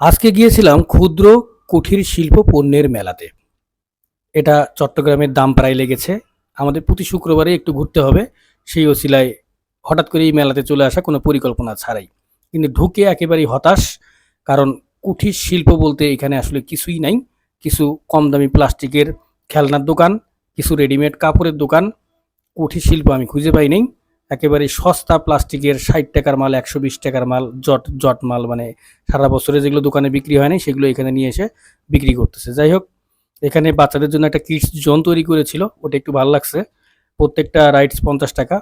আজকে গিয়েছিলাম ক্ষুদ্র কুঠির শিল্প পণ্যের মেলাতে। এটা চট্টগ্রামের দাম প্রায় লেগেছে। আমাদের প্রতি শুক্রবারে একটু ঘুরতে হবে। সেই ওসিলায় হঠাৎ করে এই মেলাতে চলে আসা কোনো পরিকল্পনা ছাড়াই। কিন্তু ঢুকে একেবারেই হতাশ, কারণ কুঠির শিল্প বলতে এখানে আসলে কিছুই নাই। কিছু কম দামি প্লাস্টিকের খেলনার দোকান, কিছু রেডিমেড কাপড়ের দোকান। কুঠির শিল্প আমি খুঁজে পাই নাই। একেবারে সস্তা প্লাস্টিকের ষাট টাকার মাল, একশো বিশ টাকার মাল, জট জট মাল মানে সারা বছরে যেগুলো দোকানে বিক্রি হয় না সেগুলো এখানে নিয়ে এসে বিক্রি করতেছে। যাই হোক, এখানে বাচ্চাদের জন্য একটা কিডস জোন তৈরি করেছিল, ওটা একটু ভালো লাগছে। প্রত্যেকটা রাইডস পঞ্চাশ টাকা,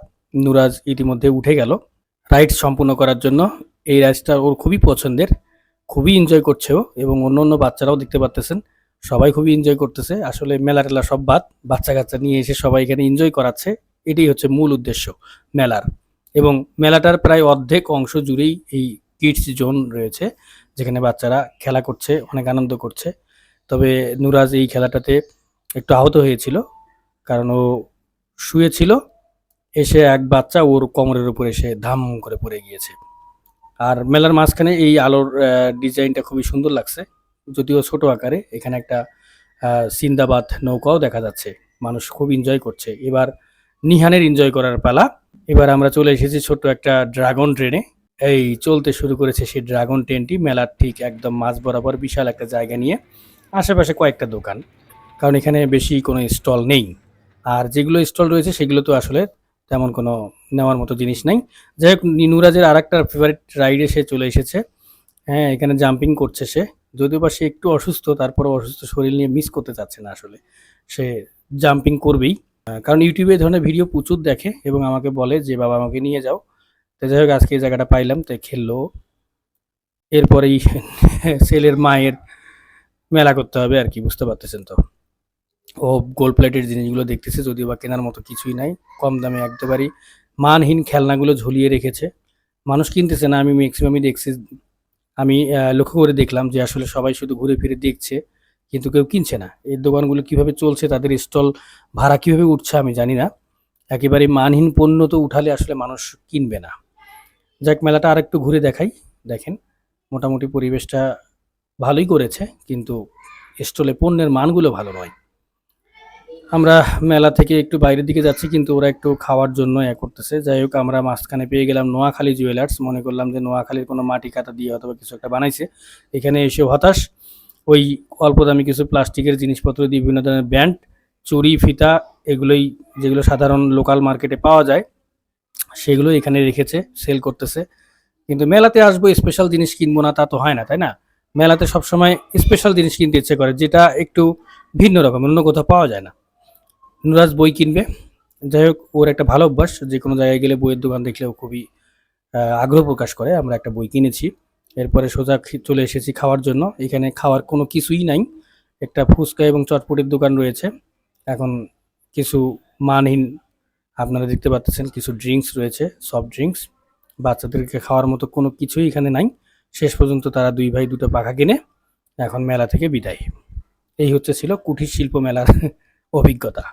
নুরাজ ইতিমধ্যে উঠে গেল। রাইডস সম্পূর্ণ করার জন্য এই রাইডসটা ওর খুবই পছন্দের, খুবই এনজয় করছে ও এবং অন্য অন্য বাচ্চারাও দেখতে পারতেছেন, সবাই খুবই এনজয় করতেছে। আসলে মেলা টেলা সব বাদ বাচ্চা কাচ্চা নিয়ে এসে সবাই এখানে এনজয় করাচ্ছে। এটাই হচ্ছে মূল উদ্দেশ্য মেলার। এবং মেলাটার প্রায় অর্ধেক অংশ জুড়েই এই কিডস জোন রয়েছে, যেখানে বাচ্চারা খেলা করছে, অনেক আনন্দ করছে। তবে নুরাজ এই খেলাটাতে একটু আহত হয়েছিল, কারণ ও শুয়েছিল, এসে এক বাচ্চা ওর কোমরের উপর এসে ধাম করে পড়ে গিয়েছে। আর মেলার মাঝখানে এই আলোর ডিজাইনটা খুবই সুন্দর লাগছে, যদিও ছোট আকারে। এখানে একটা সিন্দাবাদ নৌকাও দেখা যাচ্ছে, মানুষ খুব এনজয় করছে। এবার নিহানের এনজয় করার পালা। এবার আমরা চলে এসেছি ছোট্ট একটা ড্রাগন ট্রেনে এই চলতে শুরু করেছে সেই ড্রাগন ট্রেনটি মেলার ঠিক একদম মাঝ বরাবর বিশাল একটা জায়গা নিয়ে আশেপাশে কয়েকটা দোকান। কারণ এখানে বেশি কোনো স্টল নেই। আর যেগুলো স্টল রয়েছে সেগুলো তো আসলে তেমন কোনো নেওয়ার মতো জিনিস নাই। যাই হোক নুরাজের আর একটা ফেভারিট রাইডে সে চলে এসেছে। হ্যাঁ এখানে জাম্পিং করছে সে। যদিও বা সে একটু অসুস্থ তারপরে অসুস্থ শরীর নিয়ে মিস করতে চাচ্ছে না আসলে। সে জাম্পিং করবেই। কারণ ইউটিউবে এই ধরনের ভিডিও প্রচুর দেখে এবং আমাকে বলে যে, বাবা, আমাকে নিয়ে যাও। তো যাই হোক, আজকে এই জায়গাটা পাইলাম, তাই খেললো। এরপরেই ছেলের মায়ের মেলা করতে হবে আর কি, বুঝতে পারতেছেন তো। ও গোল্ড প্লেটের জিনিসগুলো দেখতেছে, যদিও বা কেনার মতো কিছুই নাই, কম দামে একেবারেই মানহীন খেলনাগুলো ঝুলিয়ে রেখেছে। মানুষ কিনতেছে না, আমি ম্যাক্সিমামই দেখছি। আমি লক্ষ্য করে দেখলাম যে, আসলে সবাই শুধু ঘুরে ফিরে দেখছে। কিন্তু কেউ কিনছে না। এই দোকানগুলো কীভাবে চলছে, তাদের স্টল ভাড়া কীভাবে উঠছে আমি জানি না। একেবারে মানহীন পণ্য তো উঠালে আসলে মানুষ কিনবে না। যাক, মেলাটা আর একটু ঘুরে দেখাই। দেখেন, মোটামুটি পরিবেশটা ভালোই করেছে, কিন্তু স্টলে পণ্যের মানগুলো ভালো নয়। আমরা মেলা থেকে একটু বাইরের দিকে যাচ্ছি, কিন্তু ওরা একটু খাওয়ার জন্য এ করতেছে। যাই হোক, আমরা মাঝখানে পেয়ে গেলাম নোয়াখালী জুয়েলার্স। মনে করলাম যে নোয়াখালীর কোনো মাটি কাটা দিয়ে অথবা কিছু একটা বানাইছে। এখানে এসে হতাশ। ওই অল্প দামি কিছু প্লাস্টিকের জিনিসপত্র দিয়ে বিভিন্ন ধরনের ব্যান্ড চুরি ফিতা এগুলোই যেগুলো সাধারণ লোকাল মার্কেটে পাওয়া যায়, সেগুলো এখানে রেখেছে সেল করতেছে। কিন্তু মেলাতে আসব স্পেশাল জিনিস কিনবো না তা তো হয় না, তাই না? মেলাতে সবসময় স্পেশাল জিনিস কিনতে ইচ্ছে করে, যেটা একটু ভিন্ন রকম, অন্য কোথাও পাওয়া যায় না। নুরাজ বই কিনবে, যাই হোক, ওর একটা ভালো অভ্যাস, যে কোনো জায়গায় গেলে বইয়ের দোকান দেখলেও খুবই আগ্রহ প্রকাশ করে, আমরা একটা বই কিনেছি। এরপরে সোজা চলে এসেছি খাওয়ার জন্য। এখানে খাওয়ার কোনো কিছুই নাই। একটা ফুচকা এবং চটপটির দোকান রয়েছে। এখন কিছু মানহীন আপনারা দেখতে পাচ্ছেন, কিছু ড্রিঙ্কস রয়েছে, সফট ড্রিঙ্কস। বাচ্চাদেরকে খাওয়ার মতো কোনো কিছুই এখানে নাই। শেষ পর্যন্ত তারা দুই ভাই দুটো পাখা কিনে এখন মেলা থেকে বিদায়। এই হচ্ছে ছিল কুঠির শিল্প মেলার অভিজ্ঞতা।